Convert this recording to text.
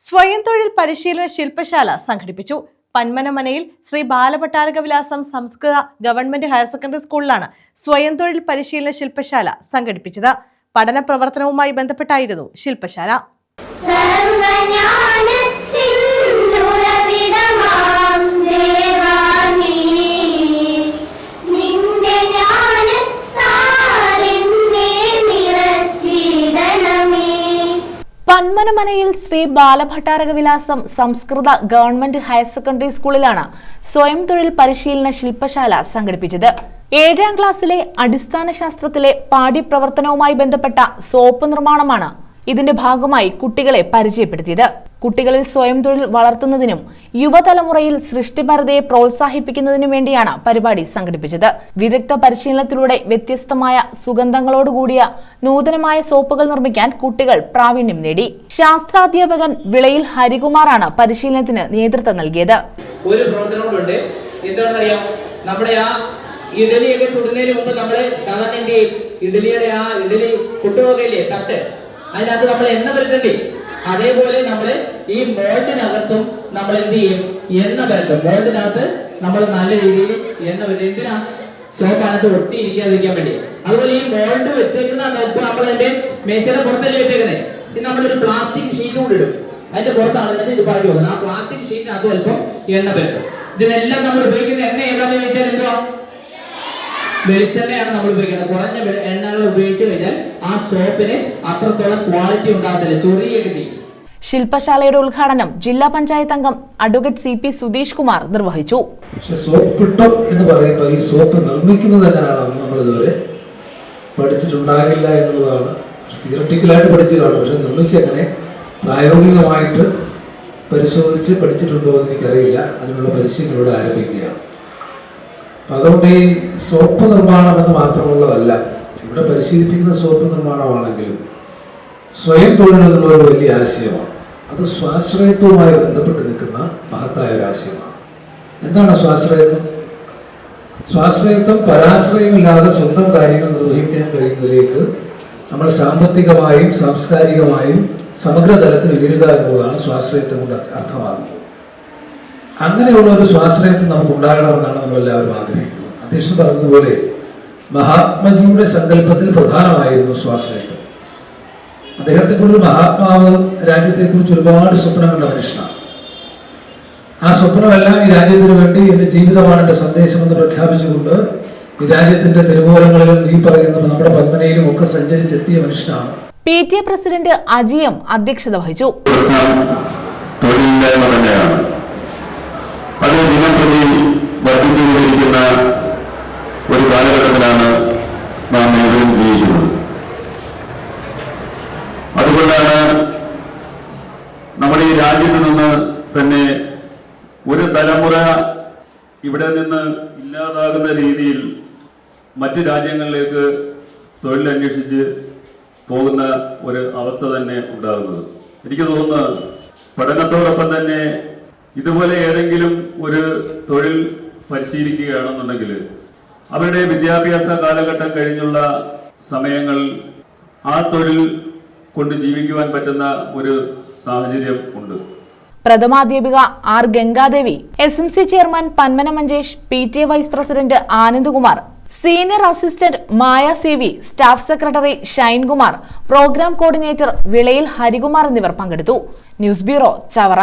സ്വയം തൊഴിൽ പരിശീലന ശില്പശാല സംഘടിപ്പിച്ചു. പന്മനമനയിൽ ശ്രീ ബാലഭട്ടാരക വിലാസം സംസ്കൃത ഗവൺമെന്റ് ഹയർ സെക്കൻഡറി സ്കൂളിലാണ് സ്വയം തൊഴിൽ പരിശീലന ശില്പശാല സംഘടിപ്പിച്ചത്. പഠന പ്രവർത്തനവുമായി ബന്ധപ്പെട്ടായിരുന്നു ശില്പശാല. പന്മനമനയിൽ ശ്രീ ബാലഭട്ടാരക വിലാസം സംസ്കൃത ഗവൺമെന്റ് ഹയർ സെക്കൻഡറി സ്കൂളിലാണ് സ്വയം തൊഴിൽ പരിശീലന ശില്പശാല സംഘടിപ്പിച്ചത്. ഏഴാം ക്ലാസ്സിലെ അടിസ്ഥാന ശാസ്ത്രത്തിലെ പാഠ്യപ്രവർത്തനവുമായി ബന്ധപ്പെട്ട സോപ്പ് നിർമ്മാണമാണ് ഇതിന്റെ ഭാഗമായി കുട്ടികളെ പരിചയപ്പെടുത്തിയത്. കുട്ടികളിൽ സ്വയം തൊഴിൽ വളർത്തുന്നതിനും യുവതലമുറയിൽ സൃഷ്ടിപരതയെ പ്രോത്സാഹിപ്പിക്കുന്നതിനും വേണ്ടിയാണ് പരിപാടി സംഘടിപ്പിച്ചത്. വിദഗ്ധ പരിശീലനത്തിലൂടെ വ്യത്യസ്തമായ സുഗന്ധങ്ങളോടുകൂടിയ നൂതനമായ സോപ്പുകൾ നിർമ്മിക്കാൻ കുട്ടികൾ പ്രാവീണ്യം നേടി. ശാസ്ത്രാധ്യാപകൻ വിളയിൽ ഹരികുമാറാണ് പരിശീലനത്തിന് നേതൃത്വം നൽകിയത്. ഒരു നമ്മുടെ ആ ഇഡലിയൊക്കെ ചുടുന്നതിന് മുമ്പ് നമ്മൾ സാധാരണ ഇഡലിയുടെ ആ ഇഡലി കൊട്ടുപോകയില്ലേ തട്ട്. അതിനകത്ത് നമ്മൾ എണ്ണ പുരട്ടണ്ടേ? അതേപോലെ നമ്മൾ ഈ മോൾഡിനകത്തും നമ്മൾ എന്ത് ചെയ്യും? എണ്ണ പുരട്ടും മോൾഡിനകത്ത് നമ്മൾ നല്ല രീതിയിൽ എണ്ണ പറ്റും എന്തിനാ? സോപ്പാനത്ത് ഒട്ടിയിരിക്കാതിരിക്കാൻ വേണ്ടി. അതുപോലെ ഈ മോൾഡ് വെച്ചേക്കുന്ന ഇപ്പൊ നമ്മൾ അതിന്റെ മേശയുടെ പുറത്തല്ലേ വെച്ചേക്കുന്നത് ഇത് നമ്മളൊരു പ്ലാസ്റ്റിക് ഷീറ്റ് കൂടി ഇടും. അതിന്റെ പുറത്താണ് എന്നിട്ട് ഇത് പറഞ്ഞു പോകുന്നത് ആ പ്ലാസ്റ്റിക് ഷീറ്റിനകത്ത് അല്പം എണ്ണ പുരട്ടും ഇതിനെല്ലാം നമ്മൾ ഉപയോഗിക്കുന്ന എണ്ണ ഏതാന്ന് ചോദിച്ചാൽ എന്തുവാ? വെളിച്ചെണ്ണയാണ് നമ്മൾ ഉപയോഗിക്കുന്നത്. കുറഞ്ഞ എണ്ണകൾ കഴിഞ്ഞാൽ ആ സോപ്പിന് അത്രത്തോളം ക്വാളിറ്റി ഉണ്ടാകത്തില്ല. ചൊറിയൊക്കെ ചെയ്യും. ശില്പശാലയുടെ ഉദ്ഘാടനം ജില്ലാ പഞ്ചായത്ത് അംഗം advocate C P Sudheesh Kumar നിർവഹിച്ചു. പക്ഷെ സോപ്പിട്ടം എന്ന് പറയുമ്പോൾ ഈ സോപ്പ് നിർമ്മിക്കുന്നത് എങ്ങനെയാണെന്ന് നമ്മൾ ഇതുവരെ പഠിച്ചിട്ടുണ്ടാകില്ല എന്നുള്ളതാണ്. തിയറട്ടിക്കലായിട്ട് പഠിച്ചു കാണും. പക്ഷെ നിർമ്മിച്ച് എങ്ങനെ പ്രായോഗികമായിട്ട് പരിശോധിച്ച് പഠിച്ചിട്ടുണ്ടോ എന്ന് എനിക്കറിയില്ല. അതിനുള്ള പരിശീലനം ഇവിടെ ആരംഭിക്കുകയാണ്. അതുകൊണ്ട് ഈ സോപ്പ് നിർമ്മാണം എന്ന് മാത്രമുള്ളതല്ല. പരിശീലിപ്പിക്കുന്ന സോപ്പ് നിർമ്മാണമാണെങ്കിലും സ്വയം തൊഴിലെന്നുള്ള ഒരു വലിയ ആശയമാണ്. അത് സ്വാശ്രയത്വവുമായി ബന്ധപ്പെട്ട് നിൽക്കുന്ന മഹത്തായ ഒരു ആശയമാണ്. എന്താണ് സ്വാശ്രയത്വം? സ്വാശ്രയത്വം പരാശ്രയമില്ലാതെ സ്വന്തം കാര്യങ്ങൾ നിർവഹിക്കാൻ കഴിയുന്നതിലേക്ക് നമ്മൾ സാമ്പത്തികമായും സാംസ്കാരികമായും സമഗ്ര തലത്തിൽ ഉയരുക എന്നുള്ളതാണ് സ്വാശ്രയത്വം കൊണ്ട് അർത്ഥ- അർത്ഥമാകുന്നത്. അങ്ങനെയുള്ള ഒരു സ്വാശ്രയത്വം നമുക്ക് ഉണ്ടാകണമെന്നാണ് നമ്മൾ എല്ലാവരും ആഗ്രഹിക്കുന്നത്. അധ്യക്ഷൻ പറഞ്ഞതുപോലെ മഹാത്മജിയുടെ സങ്കല്പത്തിൽ പ്രധാനമായിരുന്നു സ്വാശ്രയത്വം. അദ്ദേഹത്തെ കുറിച്ച് മഹാത്മാവ് രാജ്യത്തെക്കുറിച്ച് ഒരുപാട് സ്വപ്നം കണ്ട മനുഷ്യനാണ് ആ സ്വപ്നമെല്ലാം ഈ രാജ്യത്തിന് വേണ്ടി എന്റെ ജീവിതമാണ് എന്റെ സന്ദേശം എന്ന് പ്രഖ്യാപിച്ചുകൊണ്ട് ഈ രാജ്യത്തിന്റെ തിരുവോരങ്ങളിലും ഈ പറയുന്ന നമ്മുടെ പത്മനയിലും ഒക്കെ സഞ്ചരിച്ചെത്തിയ മനുഷ്യനാണ്. പി ടി എ പ്രസിഡന്റ് അജിയം അധ്യക്ഷത വഹിച്ചു. തൊഴിലില്ലായ്മ തന്നെയാണ്. രാജ്യത്ത് നിന്ന് തന്നെ ഒരു തലമുറ ഇവിടെ നിന്ന് ഇല്ലാതാകുന്ന രീതിയിൽ മറ്റ് രാജ്യങ്ങളിലേക്ക് തൊഴിലന്വേഷിച്ച് പോകുന്ന ഒരു അവസ്ഥ തന്നെ ഉണ്ടാകുന്നത്. എനിക്ക് തോന്നുന്നു പഠനത്തോടൊപ്പം തന്നെ ഇതുപോലെ ഏതെങ്കിലും ഒരു തൊഴിൽ പരിശീലിക്കുകയാണെന്നുണ്ടെങ്കിൽ അവരുടെ വിദ്യാഭ്യാസ കാലഘട്ടം കഴിഞ്ഞുള്ള സമയങ്ങൾ ആ തൊഴിൽ കൊണ്ട് ജീവിക്കുവാൻ പറ്റുന്ന ഒരു സാഹചര്യം ഉണ്ട്. പ്രഥമാധ്യാപിക R Gangadevi S M C chairman Panmana Manjesh P T A vice president Anandkumar senior assistant Maya C V staff secretary Shinekumar programme coordinator വിളയിൽ ഹരികുമാർ എന്നിവർ പങ്കെടുത്തു. News bureau Chavara.